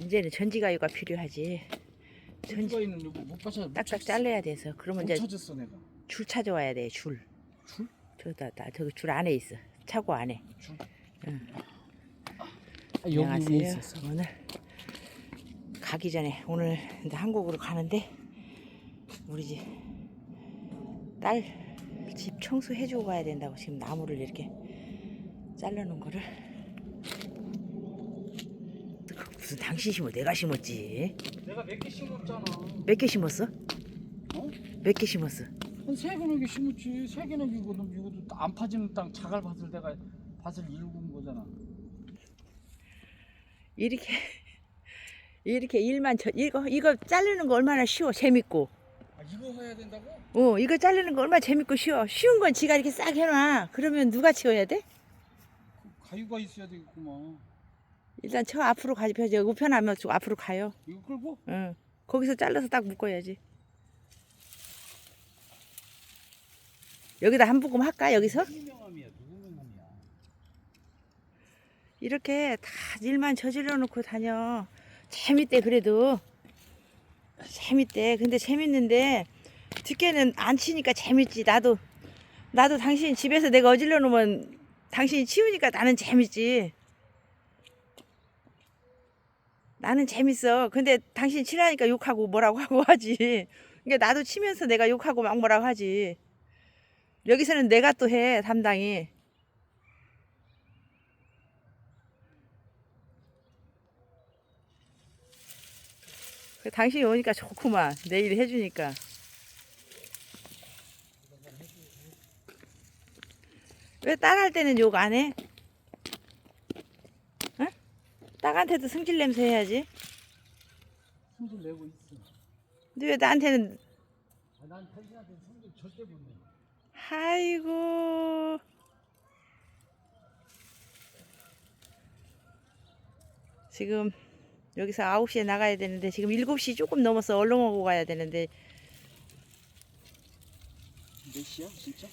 이제는 전지가유가 필요하지. 전지 전지가 있는 못 가서 딱딱 잘라야 돼서 그러면 못 이제 찾았어 내가. 줄 찾아와야 돼 줄. 줄? 저다 다 저기 줄 안에 있어. 차고 안에. 줄. 응. 아, 여기 위에 안녕하세요. 있었어. 오늘 가기 전에 오늘 이제 한국으로 가는데 우리 집 딸 집 청소해주고 가야 된다고 지금 나무를 이렇게 잘라놓은 거를 그 무슨 당신 심어 내가 심었지 내가 몇 개 심었잖아. 몇 개 심었어? 어? 몇 개 심었어? 한세 개는 개 심었지. 세 개는 이거는 이것도 안 파지는 땅 자갈 밭을 내가 밭을 일군 거잖아. 이렇게 이렇게 일만 저 이거 이거 자르는 거 얼마나 쉬워 재밌고 아 이거 해야 된다고? 어 이거 자르는 거 얼마나 재밌고 쉬워 쉬운 건 지가 이렇게 싹 해놔 그러면 누가 치워야 돼? 가위가 있어야 되겠구만. 일단 저 앞으로 가지 펴죠 우편하면 저 앞으로 가요 이거 끌고? 응 거기서 잘라서 딱 묶어야지 여기다 한 묶음 할까 여기서? 누구 명함이야? 누구 명함이야? 이렇게 다 일만 저질러 놓고 다녀 재밌대 그래도 재밌대 근데 재밌는데 듣기에는 안 치니까 재밌지 나도 나도 당신 집에서 내가 어질러 놓으면 당신이 치우니까 나는 재밌지 나는 재밌어 근데 당신 치라니까 욕하고 뭐라고 하고 하지 그러니까 나도 치면서 내가 욕하고 막 뭐라고 하지 여기서는 내가 또 해 담당이 그 당신이 오니까 좋구만. 내일 해주니까. 왜 딸 할 때는 욕 안 해? 응? 딸한테도 승질 냄새 해야지. 성질 내고 있어. 근데 왜 나한테는 아, 난 당신한테 성질 절대 못 내. 아이고 지금 여기서 9시에 나가야 되는데 지금 7시 조금 넘어서 얼른 오고 가야 되는데 몇 시야 진짜?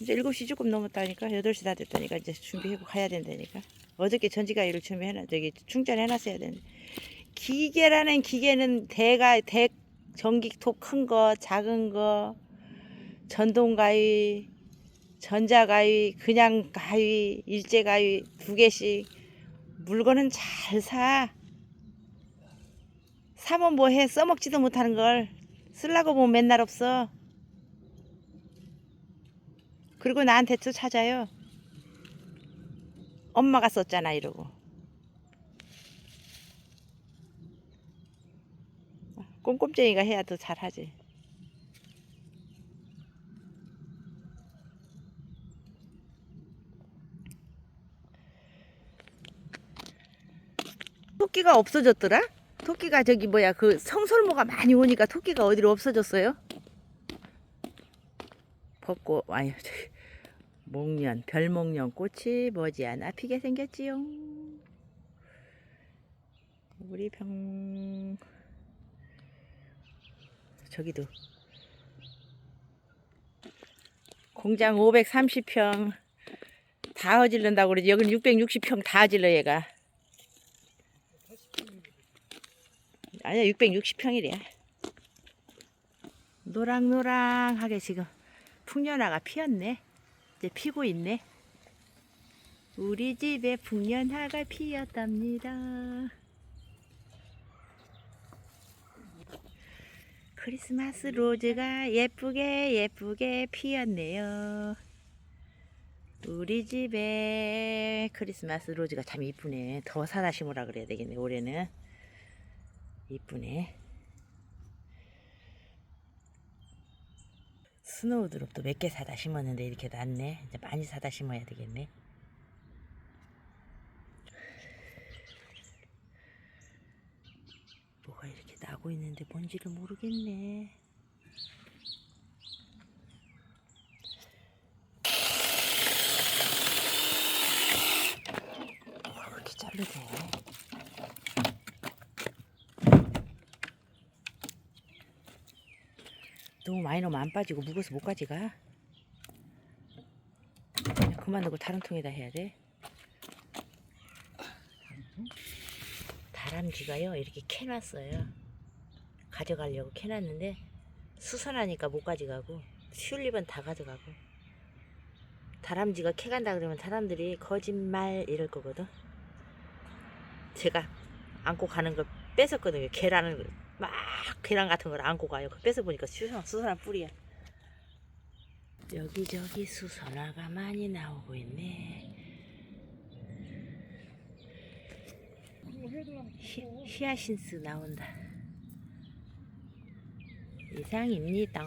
이제 7시 조금 넘었다니까 8시 다 됐다니까 이제 준비하고 가야 된다니까 어저께 전지가위를 준비해놔 저기 충전해놨어야 되는데 기계라는 기계는 대가 대 전기톱 큰 거 작은 거 전동가위 전자가위 그냥 가위 일제가위 두 개씩 물건은 잘 사. 사면 뭐해 써먹지도 못하는 걸 쓰려고 보면 맨날 없어. 그리고 나한테 또 찾아요. 엄마가 썼잖아 이러고. 꼼꼼쟁이가 해야 더 잘하지. 토끼가 없어졌더라? 토끼가 저기 뭐야 그 성설모가 많이 오니까 토끼가 어디로 없어졌어요? 벚꽃 아니 저기 목련 별목련 꽃이 머지않아? 피게 생겼지요. 우리 병 저기도. 공장 530평 다 어질른다고 그러지. 여기는 660평 다 어질러 얘가. 아니야 660평이래. 노랑노랑하게 지금 풍년화가 피었네 이제 피고 있네. 우리 집에 풍년화가 피었답니다. 크리스마스 로즈가 예쁘게 예쁘게 피었네요. 우리 집에 크리스마스 로즈가 참 이쁘네. 더 사다 심으라 그래야 되겠네 올해는. 이쁘네. 스노우드롭도 몇 개 사다 심었는데 이렇게 났네. 이제 많이 사다 심어야 되겠네. 뭐가 이렇게 나고 있는데 뭔지를 모르겠네. 뭐 그렇게 자르대. 너무 많이 넣으면 안 빠지고 묵어서 못 가지가. 그만 넣고 다른 통에다 해야 돼. 다람쥐가요 이렇게 캐놨어요. 가져가려고 캐놨는데 수선하니까 못 가져가고 튤립은 다 가져가고 다람쥐가 캐간다 그러면 사람들이 거짓말 이럴 거거든. 제가 안고 가는 걸 뺏었거든요. 계란을 막 계란 같은 걸 안고 가요. 그 뺏어 보니까 수선 수선한 뿌리야. 여기저기 수선화가 많이 나오고 있네. 히, 히아신스 나온다. 이상입니다.